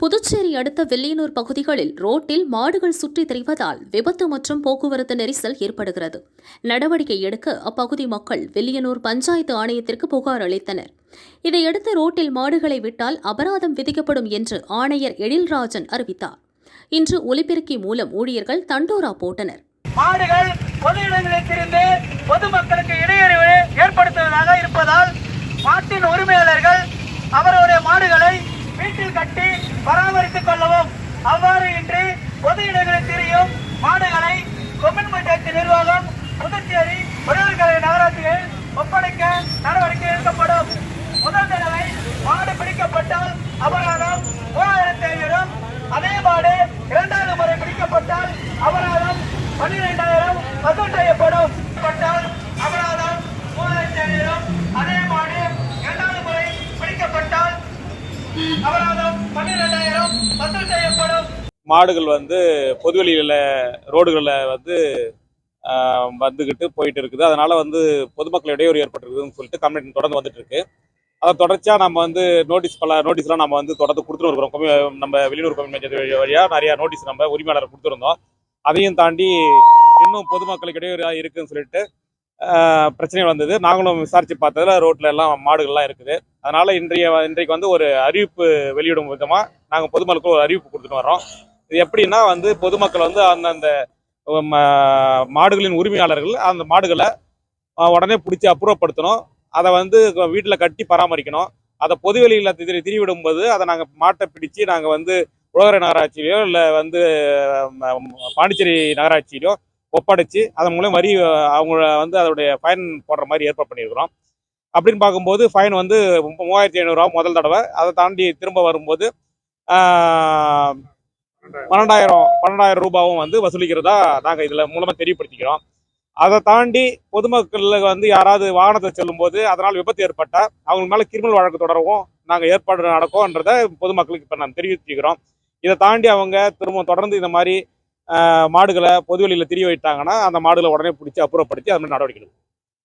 புதுச்சேரி அடுத்த வில்லியனூர் பகுதிகளில் ரோட்டில் மாடுகள் சுற்றித் திரிவதால் விபத்து மற்றும் போக்குவரத்து நெரிசல் ஏற்படுகிறது. நடவடிக்கை எடுக்க அப்பகுதி மக்கள் வில்லியனூர் பஞ்சாயத்து ஆணையத்திற்கு புகார் அளித்தனர். இதையடுத்து ரோட்டில் மாடுகளை விட்டால் அபராதம் விதிக்கப்படும் என்று ஆணையர் எழில்ராஜன் அறிவித்தார். இன்று ஒலிபெருக்கி மூலம் ஊழியர்கள் தண்டோரா போட்டனர். மாடுகள் பொது இடங்களில் திரிந்து பொதுமக்களுக்கு இடையூறு ஏற்படுத்துவதாக இருப்பதால் மாட்டின் உரிமையாளர்கள் அவருடைய மாடுகளை வீட்டில் கட்டி பராமரித்துக் கொள்ளவும். அவ்வாறு இன்றி பொது இடங்களில் திரியும் மாடுகளை கொம்யூன் பஞ்சாயத்து நிர்வாகம் புதுச்சேரி விடுதலை நகராட்சிகள் ஒப்படைக்க நடவடிக்கை எடுக்கப்படும். முதல் தடவை மாடு பிடிக்கப்பட்டால் அபராதம் மூவாயிரத்தி ஐநூறும் அதே மாடு இரண்டாவது முறை பிடிக்கப்பட்டால் அபராதம் பன்னிரெண்டாயிரம் வசூல் செய்யப்படும். பட்டால் அபராதம் மூவாயிரத்தி ஐநூறும் அதே மாடு இரண்டாவது முறை பிடிக்கப்பட்டால் அபராதம் மாடுகள் வந்து பொதுவெளியில் ரோடுகளில் வந்து வந்துக்கிட்டு போயிட்டு இருக்குது அதனால் வந்து பொதுமக்கள் இடையூறு ஏற்பட்டிருக்குதுன்னு சொல்லிட்டு கம்ப்ளைண்ட் தொடர்ந்து வந்துட்டு இருக்கு அதை தொடர்ச்சியாக நம்ம வந்து நோட்டீஸ் பல நோட்டீஸ்லாம் நம்ம வந்து தொடர்ந்து கொடுத்துட்டு இருக்கிறோம். நம்ம வெளியூர் கம்யூனிட்டி வழியாக நிறையா நோட்டீஸ் நம்ம உரிமையாளர் கொடுத்துருந்தோம். அதையும் தாண்டி இன்னும் பொதுமக்களுக்கு இடையூறு இருக்குன்னு சொல்லிட்டு பிரச்சனை வந்தது. நாங்களும் விசாரித்து பார்த்ததுல ரோட்டில் எல்லாம் மாடுகள்லாம் இருக்குது. அதனால் இன்றைய இன்றைக்கு வந்து ஒரு அறிவிப்பு வெளியிடும் விதமாக நாங்கள் பொதுமக்களுக்கு ஒரு அறிவிப்பு கொடுத்துட்டு வரோம் இது எப்படின்னா வந்து பொதுமக்கள் வந்து அந்தந்த மாடுகளின் உரிமையாளர்கள் அந்த மாடுகளை உடனே பிடிச்சி அப்புறப்படுத்தணும். அதை வந்து வீட்டில் கட்டி பராமரிக்கணும். அதை பொதுவெளியில் திரி திரிவிடும்போது அதை நாங்கள் மாட்டை பிடிச்சி நாங்கள் வந்து உலகரை நகராட்சியிலையோ இல்லை வந்து பாண்டிச்சேரி நகராட்சியிலையோ ஒப்படைச்சு அதன் மூலம் வரி அவங்கள வந்து அதோடைய ஃபைன் போடுற மாதிரி ஏற்பாடு பண்ணியிருக்கிறோம். அப்படின்னு பார்க்கும்போது ஃபைன் வந்து மூவாயிரத்தி ஐநூறுரூவா முதல் தடவை. அதை தாண்டி திரும்ப வரும்போது பன்னெண்டாயிரம் பன்னெண்டாயிரம் ரூபாவும் வந்து வசூலிக்கிறதா நாங்கள் இதில் மூலமாக தெரியப்படுத்திக்கிறோம். அதை தாண்டி பொதுமக்களுக்கு வந்து யாராவது வாகனத்தை செல்லும்போது அதனால் விபத்து ஏற்பட்டால் அவங்க மேலே கிரிமினல் வழக்கு தொடரவும் நாங்கள் ஏற்பாடு நடக்கும்ன்றதை பொதுமக்களுக்கு இப்போ நான் தெரிவிச்சுக்கிறோம் இதை தாண்டி அவங்க திரும்ப தொடர்ந்து இந்த மாதிரி மாடுகளை பொதுவெளியில் திரிய வைட்டாங்கன்னா அந்த மாடுகளை உடனே பிடிச்சி அப்புறப்படுத்தி அது மாதிரி நடவடிக்கை